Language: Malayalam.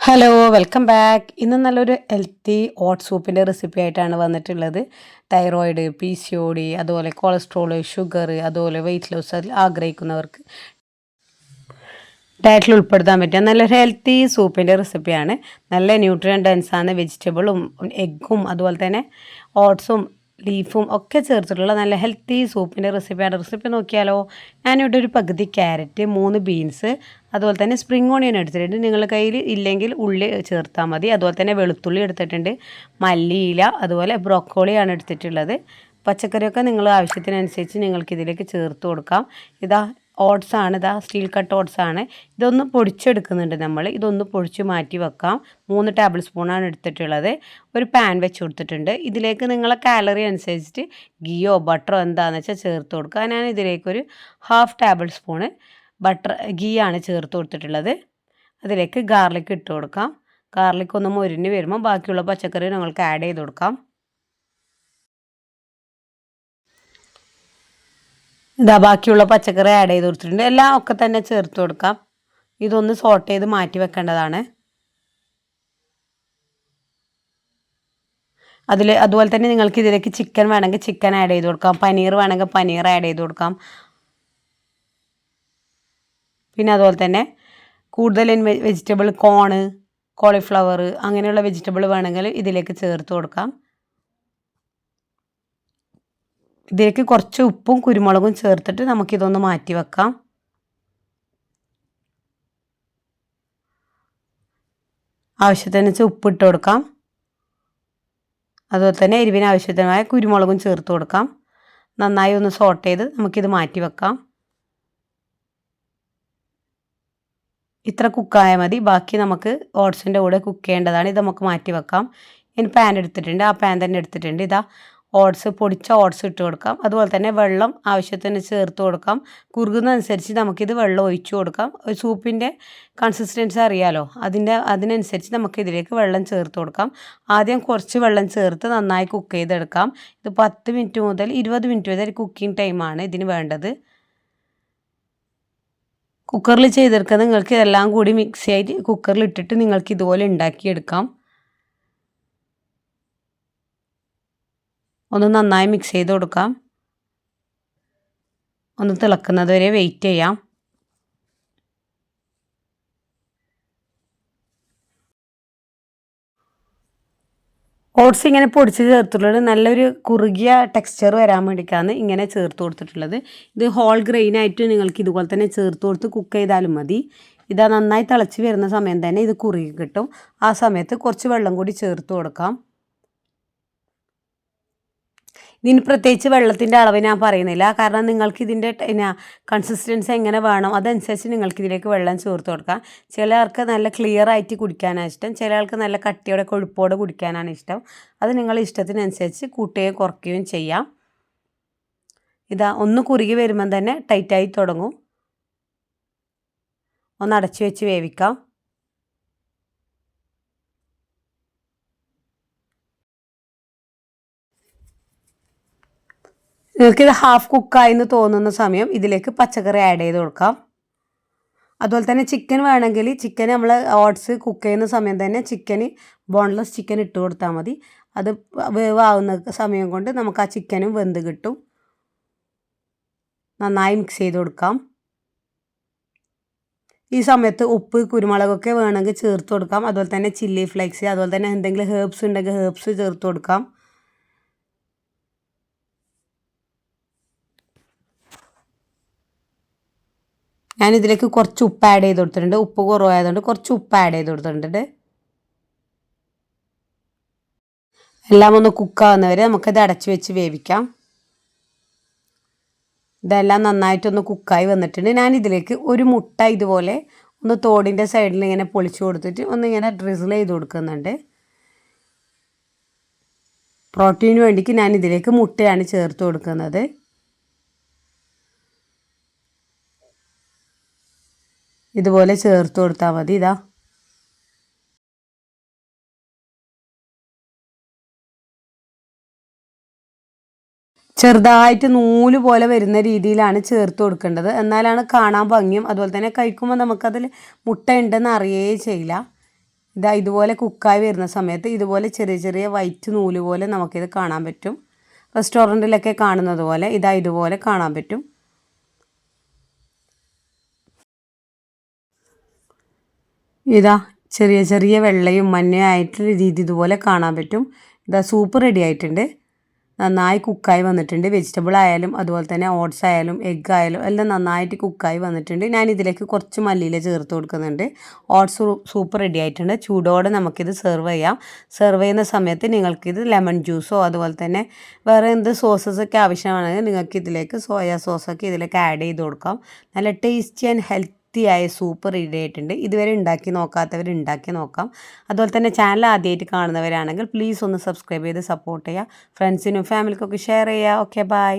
ഹലോ വെൽക്കം ബാക്ക് ഇന്ന് നല്ലൊരു ഹെൽത്തി ഓട്ട് സൂപ്പിന്റെ റെസിപ്പി ആയിട്ടാണ് വന്നിട്ടുള്ളത്. Thyroid P C O D അതുപോലെ കൊളസ്ട്രോൾ ഷുഗർ അതുപോലെ വെയിറ്റ് ലോസ് ആഗ്രഹിക്കുന്നവർക്ക് ഡയറ്റിൽ ഉൾപ്പെടുത്താൻ പറ്റിയ നല്ലൊരു ഹെൽത്തി സൂപ്പിന്റെ റെസിപ്പിയാണ് നല്ല ന്യൂട്രിയൻ ഡെൻസാണ് വെജിറ്റബിളും എഗ്ഗും അതുപോലെ തന്നെ ഓട്സും ലീഫും ഒക്കെ ചേർത്തിട്ടുള്ള നല്ല ഹെൽത്തി സൂപ്പിന്റെ റെസിപ്പിയാണ് റെസിപ്പി നോക്കിയാലോ ഞാനിവിടെ ഒരു പകുതി ക്യാരറ്റ് മൂന്ന് ബീൻസ് അതുപോലെ തന്നെ സ്പ്രിംഗ് ഓണിയൻ എടുത്തിട്ടുണ്ട്. നിങ്ങളുടെ കയ്യിൽ ഇല്ലെങ്കിൽ ഉള്ളി ചേർത്താൽ മതി. അതുപോലെ തന്നെ വെളുത്തുള്ളി എടുത്തിട്ടുണ്ട്. മല്ലിയില അതുപോലെ ബ്രോക്കോളിയാണ് എടുത്തിട്ടുള്ളത്. പച്ചക്കറിയൊക്കെ നിങ്ങൾ ആവശ്യത്തിനനുസരിച്ച് നിങ്ങൾക്ക് ഇതിലേക്ക് ചേർത്ത് കൊടുക്കാം. ഇതാ ഓട്സ് ആണ് ഇതാ സ്റ്റീൽ കട്ട് ഓട്സ് ആണ്. ഇതൊന്ന് പൊടിച്ചെടുക്കുന്നുണ്ട് നമ്മൾ. ഇതൊന്ന് പൊടിച്ച് മാറ്റി വെക്കാം. മൂന്ന് ടേബിൾ സ്പൂണാണ് എടുത്തിട്ടുള്ളത്. ഒരു പാൻ വെച്ച് കൊടുത്തിട്ടുണ്ട്. ഇതിലേക്ക് നിങ്ങളെ കാലറി അനുസരിച്ചിട്ട് ഗീയോ ബട്ടറോ എന്താണെന്ന് വെച്ചാൽ ചേർത്ത് കൊടുക്കുക. ഞാൻ ഇതിലേക്കൊരു half table spoon butter ghee ആണ് ചേർത്ത് കൊടുത്തിട്ടുള്ളത്. അതിലേക്ക് ഗാർലിക് ഇട്ട് കൊടുക്കാം. ഗാർലിക് ഒന്ന് മൊരിഞ്ഞ് വരുമ്പോൾ ബാക്കിയുള്ള പച്ചക്കറി നിങ്ങൾക്ക് ആഡ് ചെയ്ത് കൊടുക്കാം. ഇതാ ബാക്കിയുള്ള പച്ചക്കറി ആഡ് ചെയ്ത് കൊടുത്തിട്ടുണ്ട്. എല്ലാം ഒക്കെ തന്നെ ചേർത്ത് കൊടുക്കാം. ഇതൊന്ന് സോട്ട് ചെയ്ത് മാറ്റി വെക്കേണ്ടതാണ്. അതിൽ അതുപോലെ തന്നെ നിങ്ങൾക്ക് ഇതിലേക്ക് ചിക്കൻ വേണമെങ്കിൽ ചിക്കൻ ആഡ് ചെയ്ത് കൊടുക്കാം. പനീർ വേണമെങ്കിൽ പനീർ ആഡ് ചെയ്ത് കൊടുക്കാം. പിന്നെ അതുപോലെ തന്നെ കൂടുതൽ വെജിറ്റബിൾ കോണ് കോളിഫ്ലവർ അങ്ങനെയുള്ള വെജിറ്റബിൾ വേണമെങ്കിൽ ഇതിലേക്ക് ചേർത്ത് കൊടുക്കാം. ഇതിലേക്ക് കുറച്ച് ഉപ്പും കുരുമുളകും ചേർത്തിട്ട് നമുക്കിതൊന്ന് മാറ്റി വെക്കാം. ആവശ്യത്തിനനുസരിച്ച് ഉപ്പ് ഇട്ട് കൊടുക്കാം. അതുപോലെ തന്നെ എരിവിന് ആവശ്യത്തിനായ കുരുമുളകും ചേർത്ത് കൊടുക്കാം. നന്നായി ഒന്ന് സോട്ട് ചെയ്ത് നമുക്കിത് മാറ്റി വെക്കാം. ഇത്ര കുക്കായാൽ മതി. ബാക്കി നമുക്ക് ഓട്സിന്റെ കൂടെ കുക്ക് ചെയ്യേണ്ടതാണ്. ഇത് നമുക്ക് മാറ്റി വെക്കാം. ഇനി പാൻ എടുത്തിട്ടുണ്ട്. ആ പാൻ തന്നെ എടുത്തിട്ടുണ്ട്. ഇതാ ഓട്സ് പൊടിച്ച ഓട്സ് ഇട്ട് കൊടുക്കാം. അതുപോലെ തന്നെ വെള്ളം ആവശ്യത്തിന് ചേർത്ത് കൊടുക്കാം. കുറുകുന്നതനുസരിച്ച് നമുക്കിത് വെള്ളം ഒഴിച്ചു കൊടുക്കാം. സൂപ്പിന്റെ കൺസിസ്റ്റൻസി അറിയാലോ? അതിന്റെ അതിനനുസരിച്ച് നമുക്ക് ഇതിലേക്ക് വെള്ളം ചേർത്ത് കൊടുക്കാം. ആദ്യം കുറച്ച് വെള്ളം ചേർത്ത് നന്നായി കുക്ക് ചെയ്തെടുക്കാം. ഇത് പത്ത് മിനിറ്റ് മുതൽ ഇരുപത് മിനിറ്റ് വരെ കുക്കിംഗ് ടൈമാണ് ഇതിന് വേണ്ടത്. കുക്കറിൽ ചെയ്തെടുക്കുന്നത് നിങ്ങൾക്ക് ഇതെല്ലാം കൂടി മിക്സ് ആയിട്ട് കുക്കറിൽ ഇട്ടിട്ട് നിങ്ങൾക്ക് ഇതുപോലെ ഉണ്ടാക്കിയെടുക്കാം. ഒന്ന് നന്നായി മിക്സ് ചെയ്ത് കൊടുക്കാം. ഒന്ന് തിളക്കുന്നത് വരെ വെയിറ്റ് ചെയ്യാം. ഓട്സ് ഇങ്ങനെ പൊടിച്ച് ചേർത്തിട്ടുള്ളത് നല്ലൊരു കുറുകിയ ടെക്സ്ചർ വരാൻ വേണ്ടിയിട്ടാണ് ഇങ്ങനെ ചേർത്ത് കൊടുത്തിട്ടുള്ളത്. ഇത് ഹോൾ ഗ്രെയിൻ ആയിട്ട് നിങ്ങൾക്ക് ഇതുപോലെ തന്നെ ചേർത്ത് കൊടുത്ത് കുക്ക് ചെയ്താലും മതി. ഇതാ നന്നായി തിളച്ച് വരുന്ന സമയം തന്നെ ഇത് കുറുകി കിട്ടും. ആ സമയത്ത് കുറച്ച് വെള്ളം കൂടി ചേർത്ത് കൊടുക്കാം. ഇതിന് പ്രത്യേകിച്ച് വെള്ളത്തിന്റെ അളവ് ഞാൻ പറയുന്നില്ല. കാരണം നിങ്ങൾക്ക് ഇതിന്റെ പിന്നെ കൺസിസ്റ്റൻസി എങ്ങനെ വേണം അതനുസരിച്ച് നിങ്ങൾക്ക് ഇതിലേക്ക് വെള്ളം ചേർത്ത് കൊടുക്കാം. ചിലർക്ക് നല്ല ക്ലിയർ ആയിട്ട് കുടിക്കാനാണ് ഇഷ്ടം. ചില ആൾക്ക് നല്ല കട്ടിയോടെ കൊഴുപ്പോടെ കുടിക്കാനാണ് ഇഷ്ടം. അത് നിങ്ങൾ ഇഷ്ടത്തിനനുസരിച്ച് കൂട്ടുകയും കുറയ്ക്കുകയും ചെയ്യാം. ഇതാ ഒന്ന് കുറുകി വരുമ്പം തന്നെ ടൈറ്റായി തുടങ്ങും. ഒന്ന് അടച്ചു വെച്ച് വേവിക്കാം. നിങ്ങൾക്കിത് ഹാഫ് കുക്കായി എന്ന് തോന്നുന്ന സമയം ഇതിലേക്ക് പച്ചക്കറി ആഡ് ചെയ്ത് കൊടുക്കാം. അതുപോലെ തന്നെ ചിക്കൻ വേണമെങ്കിൽ ചിക്കൻ നമ്മൾ ഓട്സ് കുക്ക് ചെയ്യുന്ന സമയം തന്നെ ചിക്കന് ബോൺലെസ് ചിക്കൻ ഇട്ട് കൊടുത്താൽ മതി. അത് വേവാവുന്ന സമയം കൊണ്ട് നമുക്ക് ആ ചിക്കനും വെന്ത് കിട്ടും. നന്നായി മിക്സ് ചെയ്ത് കൊടുക്കാം. ഈ സമയത്ത് ഉപ്പ് കുരുമുളകൊക്കെ വേണമെങ്കിൽ ചേർത്ത് കൊടുക്കാം. അതുപോലെ തന്നെ ചില്ലി ഫ്ലേക്സ് അതുപോലെ തന്നെ എന്തെങ്കിലും ഹേർബ്സ് ഉണ്ടെങ്കിൽ ഹേർബ്സ് ചേർത്ത് കൊടുക്കാം. ഞാനിതിലേക്ക് കുറച്ച് ഉപ്പ് ആഡ് ചെയ്ത് കൊടുത്തിട്ടുണ്ട്. ഉപ്പ് കുറവായതുകൊണ്ട് കുറച്ച് ഉപ്പ് ആഡ് ചെയ്ത് കൊടുത്തിട്ടുണ്ട്. എല്ലാം ഒന്ന് കുക്കാവുന്നവരെ നമുക്കിത് അടച്ചു വെച്ച് വേവിക്കാം. ഇതെല്ലാം നന്നായിട്ടൊന്ന് കുക്കായി വന്നിട്ടുണ്ട്. ഞാൻ ഇതിലേക്ക് ഒരു മുട്ട ഇതുപോലെ ഒന്ന് തോടിന്റെ സൈഡിൽ ഇങ്ങനെ പൊളിച്ചു കൊടുത്തിട്ട് ഒന്ന് ഇങ്ങനെ ഡ്രിസിൽ ചെയ്ത് കൊടുക്കുന്നുണ്ട്. പ്രോട്ടീന് വേണ്ടിക്ക് ഞാൻ ഇതിലേക്ക് മുട്ടയാണ് ചേർത്ത് കൊടുക്കുന്നത്. ഇതുപോലെ ചേർത്ത് കൊടുത്താൽ മതി. ഇതാ. ചെറുതായിട്ട് നൂൽ പോലെ വരുന്ന രീതിയിലാണ് ചേർത്ത് കൊടുക്കേണ്ടത്. എന്നാലാണ് കാണാൻ ഭംഗിയും. അതുപോലെ തന്നെ കഴിക്കുമ്പോൾ നമുക്കതിൽ മുട്ട ഉണ്ടെന്ന് അറിയേ ചെയ്യില്ല. ഇതാ ഇതുപോലെ കുക്കായി വരുന്ന സമയത്ത് ഇതുപോലെ ചെറിയ ചെറിയ വൈറ്റ് നൂൽ പോലെ നമുക്കിത് കാണാൻ പറ്റും. റെസ്റ്റോറന്റിലൊക്കെ കാണുന്നത് പോലെ ഇതാ ഇതുപോലെ കാണാൻ പറ്റും. ഇതാ ചെറിയ ചെറിയ വെള്ളയും മഞ്ഞയും ആയിട്ടുള്ള രീതി ഇതുപോലെ കാണാൻ പറ്റും. ഇതാ സൂപ്പ് റെഡി ആയിട്ടുണ്ട്. നന്നായി കുക്കായി വന്നിട്ടുണ്ട്. വെജിറ്റബിൾ ആയാലും അതുപോലെ തന്നെ ഓട്സ് ആയാലും എഗ്ഗ് ആയാലും എല്ലാം നന്നായിട്ട് കുക്കായി വന്നിട്ടുണ്ട്. ഞാൻ ഇതിലേക്ക് കുറച്ച് മല്ലിയില ചേർത്ത് കൊടുക്കുന്നുണ്ട്. ഓട്സ് സൂപ്പ് റെഡി ആയിട്ടുണ്ട്. ചൂടോടെ നമുക്കിത് സെർവ് ചെയ്യാം. സെർവ് ചെയ്യുന്ന സമയത്ത് നിങ്ങൾക്കിത് ലെമൺ ജ്യൂസോ അതുപോലെ തന്നെ വേറെ എന്ത് സോസസ് ഒക്കെ ആവശ്യമാണെങ്കിൽ നിങ്ങൾക്ക് ഇതിലേക്ക് സോയാ സോസൊക്കെ ഇതിലേക്ക് ആഡ് ചെയ്ത് കൊടുക്കാം. നല്ല ടേസ്റ്റി ആൻഡ് ഹെൽത്തി വൃത്തിയായ സൂപ്പർ റെഡി ആയിട്ടുണ്ട്. ഇതുവരെ ഉണ്ടാക്കി നോക്കാത്തവർ ഉണ്ടാക്കി നോക്കാം. അതുപോലെ തന്നെ ചാനൽ ആദ്യമായിട്ട് കാണുന്നവരാണെങ്കിൽ പ്ലീസ് ഒന്ന് സബ്സ്ക്രൈബ് ചെയ്ത് സപ്പോർട്ട് ചെയ്യുക. ഫ്രണ്ട്സിനും ഫാമിലിക്കൊക്കെ ഷെയർ ചെയ്യുക. Okay bye